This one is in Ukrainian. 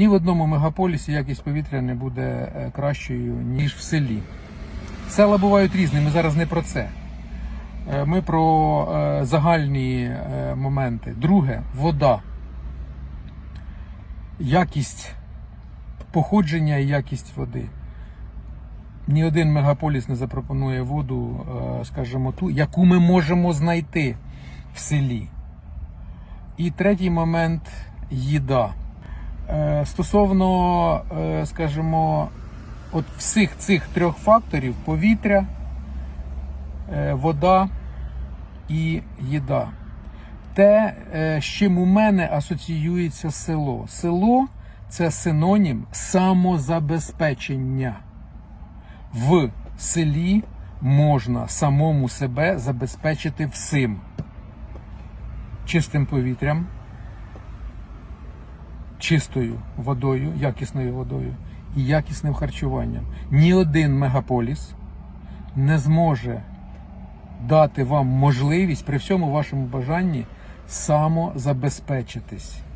Ні в одному мегаполісі якість повітря не буде е, кращою, ніж в селі. Села бувають різні, ми зараз не про це. Е, Ми про е, загальні моменти. Друге вода. Якість походження і якість води. Ні один мегаполіс не запропонує воду, скажімо, ту, яку ми можемо знайти в селі. І третій момент їда. Е, Стосовно, е, скажімо, от всіх цих трьох факторів: повітря, е, вода і їда. Те, з чим у мене асоціюється село. Село це синонім самозабезпечення. В селі можна самому себе забезпечити всім чистим повітрям, чистою водою, якісною водою і якісним харчуванням. Ні один мегаполіс не зможе дати вам можливість при всьому вашому бажанні самозабезпечитись.